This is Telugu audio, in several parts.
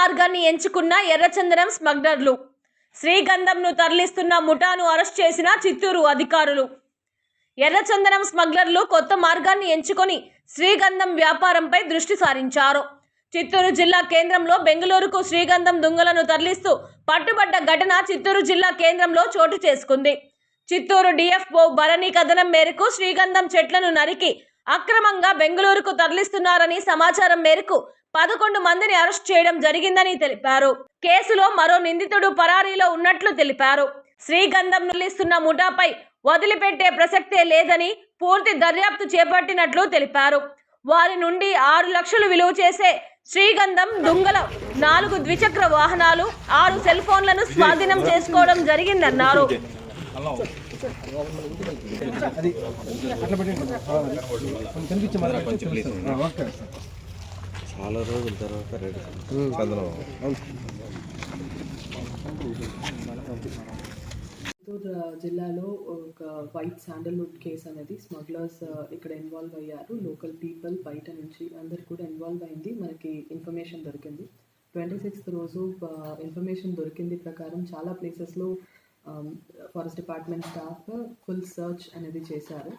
మార్గాన్ని ఎంచుకున్న ఎర్రచందనం స్మగ్లర్లు శ్రీగంధంను తరలిస్తున్న ముఠాను అరెస్ట్ చేసిన చిత్తూరు అధికారులు. ఎర్రచందనం స్మగ్లర్లు కొత్త మార్గాన్ని ఎంచుకొని శ్రీగంధం వ్యాపారంపై దృష్టి సారించారు. చిత్తూరు జిల్లా కేంద్రంలో బెంగళూరుకు శ్రీగంధం దుంగలను తరలిస్తూ పట్టుబడ్డ ఘటన చిత్తూరు జిల్లా కేంద్రంలో చోటు చేసుకుంది. చిత్తూరు డిఎఫ్ఓ భరణి కథనం మేరకు శ్రీగంధం చెట్లను నరికి అక్రమంగా బెంగళూరుకు తరలిస్తున్నారని సమాచారం మేరకు పదకొండు మందిని అరెస్ట్ చేయడం జరిగిందని తెలిపారు. కేసులో మరో నిందితుడు పరారీలో ఉన్నట్లు తెలిపారు. శ్రీగంధం నిలిస్తున్న ముఠాపై వదిలిపెట్టే ప్రసక్తే లేదని పూర్తి దర్యాప్తు చేపట్టినట్లు తెలిపారు. వారి నుండి ఆరు లక్షలు విలువ చేసే శ్రీగంధం దుంగల నాలుగు ద్విచక్ర వాహనాలు ఆరు సెల్ ఫోన్లను స్వాధీనం చేసుకోవడం జరిగిందన్నారు. అది చాలా రోజుల తర్వాత రెడీ. జిల్లాలో ఒక వైట్ శాండల్వుడ్ కేసు అనేది స్మగ్లర్స్ ఇక్కడ ఇన్వాల్వ్ అయ్యారు. లోకల్ పీపుల్ బయట నుంచి అందరు కూడా ఇన్వాల్వ్ అయింది. మనకి ఇన్ఫర్మేషన్ దొరికింది. ట్వంటీ సిక్స్త్ రోజు ఇన్ఫర్మేషన్ దొరికింది ప్రకారం చాలా ప్లేసెస్లో forest department staff full search అనేది చేశారు.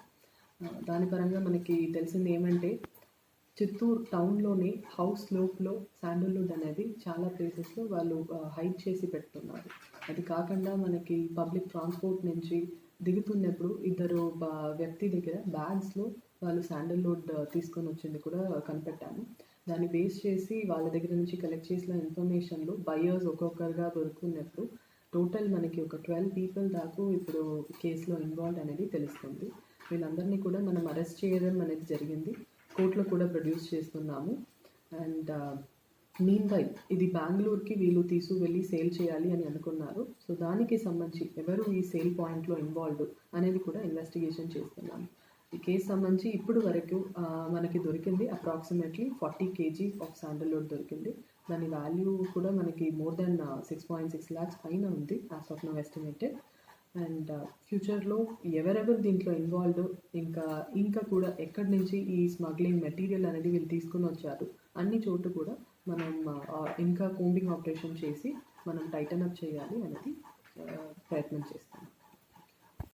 దాని పరంగా మనకి తెలిసింది ఏమంటే చిత్తూరు టౌన్లోని హౌస్ లోప్లో శాండల్వుడ్ అనేది చాలా ప్లేసెస్లో వాళ్ళు హైడ్ చేసి పెడుతున్నారు. అది కాకుండా మనకి పబ్లిక్ ట్రాన్స్పోర్ట్ నుంచి దిగుతున్నప్పుడు ఇద్దరు బా- వ్యక్తి దగ్గర బ్యాగ్స్లో వాళ్ళు శాండల్వుడ్ తీసుకొని వచ్చింది కూడా కనిపెట్టాము. దాన్ని బేస్ చేసి వాళ్ళ దగ్గర నుంచి కలెక్ట్ చేసిన ఇన్ఫర్మేషన్లో బయర్స్ ఒక్కొక్కరుగా దొరుకుతున్నప్పుడు టోటల్ మనకి ఒక ట్వెల్వ్ పీపుల్ దాకా ఇప్పుడు కేసులో ఇన్వాల్వ్ అనేది తెలుస్తుంది. వీళ్ళందరినీ కూడా మనం అరెస్ట్ చేయడం అనేది జరిగింది. కోర్టులో కూడా ప్రొడ్యూస్ చేస్తున్నాము. అండ్ మీన్ బై ఇది బెంగళూరుకి వీళ్ళు తీసు వెళ్ళి సేల్ చేయాలి అని అనుకున్నారు. సో దానికి సంబంధించి ఎవరు ఈ సేల్ పాయింట్లో ఇన్వాల్వ్డ్ అనేది కూడా ఇన్వెస్టిగేషన్ చేస్తున్నాము. ఈ కేసు సంబంధించి ఇప్పుడు వరకు మనకి దొరికింది approximately forty KG of sandalwood దొరికింది. దాని వాల్యూ కూడా మనకి more than six point six lakhs పైన ఉంది as of now estimated. And uh, ఫ్యూచర్లో ఎవరెవరు దీంట్లో ఇన్వాల్వ్డ్ ఇంకా ఇంకా కూడా ఎక్కడి నుంచి ఈ స్మగ్లింగ్ మెటీరియల్ అనేది వీళ్ళు తీసుకుని వచ్చారు అన్ని చోటు కూడా మనం uh, ఇంకా కోంబింగ్ ఆపరేషన్ చేసి మనం టైటన్ అప్ చేయాలి అనేది uh, ప్రయత్నం చేస్తాం